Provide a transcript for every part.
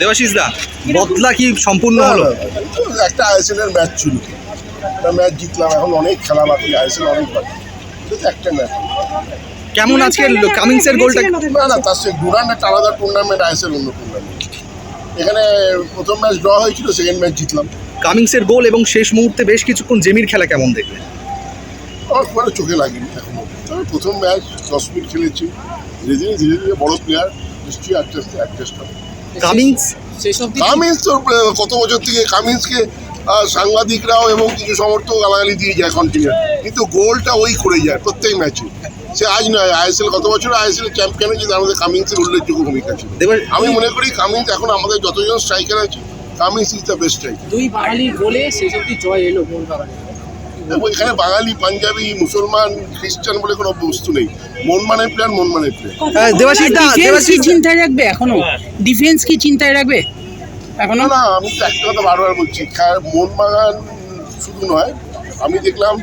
দেবাশিস দা বদলা কি সম্পূর্ণ হলো? একটা আইএসএল এর ম্যাচ ছিল। একটা ম্যাচ জিতলাম এখন অনেক খেলা বাকি আইএসএল অনেক বাকি। একটা ম্যাচ। কেমন আজকে কামিংসের গোলটা না না তার সে ডুরান্ড একটা আলাদা টুর্নামেন্ট আইএসএল অন্য টুর্নামেন্ট এখানে প্রথম ম্যাচ ড্র হয়েছিল সেকেন্ড ম্যাচ জিতলাম। কামিংসের গোল এবং শেষ মুহূর্তে বেশ কিছুক্ষণ জেমির খেলা কেমন দেখলে আমার খুব একটা চোখে লাগেনি এখনও। তবে প্রথম ম্যাচ দশ মিনিট খেলেছি। ধীরে ধীরে ধীরে ধীরে বড় প্লেয়ার নিশ্চয়ই অ্যাডজাস্ট অ্যাডজাস্ট হবে। কামিংস কামিন্স তো কত বছর থেকে কামিন্সকে সাংবাদিকরাও এবং কিছু সমর্থক গালাগালি দিয়ে যায় কন্টিনিউ কিন্তু গোলটা ওই করে যায় প্রত্যেক ম্যাচে। সে আজ নয় আইএসএল কত বছর আইএসএল চ্যাম্পিয়ন হয়েছে তার মধ্যে কামিন্সের উল্লেখযোগ্য ভূমিকা ছিল। দেবা- আমি মনে করি কামিন্স এখন আমাদের যতজন স্ট্রাইকার আছে Cummings is the best striker দুই বাঙালির গোলে শেষ অব্দি জয় এলো মোহনবাগানে এবং এখানে বাঙালি পাঞ্জাবি মুসলমান খ্রিস্টান বলে কোনো বস্তু নেই। প্লেয়ার মনমানের প্লেয়ার হ্যাঁ, ডিফেন্স কি দেবাশিস চিন্তায় রাখবে এখনও? ডিফেন্স কি চিন্তায় রাখবে? এখনও? না না আমি তো একটা কথা বারবার বলছি মোহনবাগান শুধু নয় আমি দেখলাম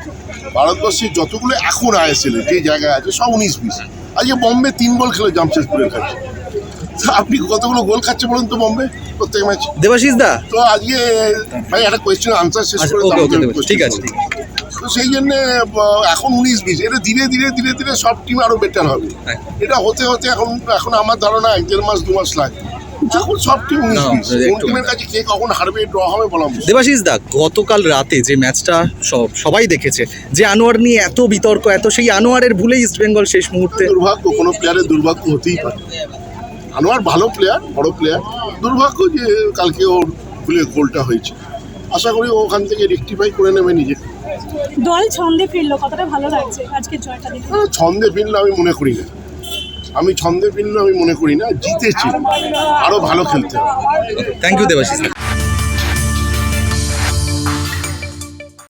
ভারতবর্ষের যতগুলো এখন আইএসএল যে জায়গায় আছে সব উনিশ বিশ। আজকে বম্বে তিন গোল খেলে জামশেদপুরের কাছে। আপনি কতগুলো গোল খাচ্ছে বলুন তো বম্বে প্রত্যেক ম্যাচে? দেবাশিস দা। তো আজকে ভাই একটা কোয়েশ্চেন আনসার শেষ আচ্ছা করে ঠিক আছে। তো সেই জন্য এখন উনিশ বিশ। এটা ধীরে ধীরে ধীরে ধীরে সব টিম আরও বেটার হবে। হ্যাঁ। এটা হতে হতে এখন এখন আমার ধারণা এক দেড় মাস দু মাস লাগবে যখন সব টিম উনিশ না, বিশ কোন টিমের কাছে কে কখন হারবে ড্র হবে বলা দেবাশিস দা গতকাল রাতে যে ম্যাচটা সব সবাই দেখেছে যে আনোয়ার নিয়ে এত বিতর্ক এত সেই আনোয়ারের ভুলেই ইস্ট বেঙ্গল শেষ মুহূর্তে। দুর্ভাগ্য কোনো প্লেয়ারের দুর্ভাগ্য হতেই পারে। আনোয়ার ভালো প্লেয়ার বড় প্লেয়ার দুর্ভাগ্য যে কালকে ওর ভুলে গোলটা হয়েছে। আশা করি ও ওখান থেকে রেকটিফাই করে নেবে নিজে। দল ছন্দে ফিরলো কতটা ভালো লাগছে আজকে জয়টা দেখে? ছন্দে ফিরলো আমি মনে করি না। আমি ছন্দে ফিরলো আমি মনে করি না জিতেছি। আরও ভালো খেলতে থ্যাংক ইউ দেবাশিস।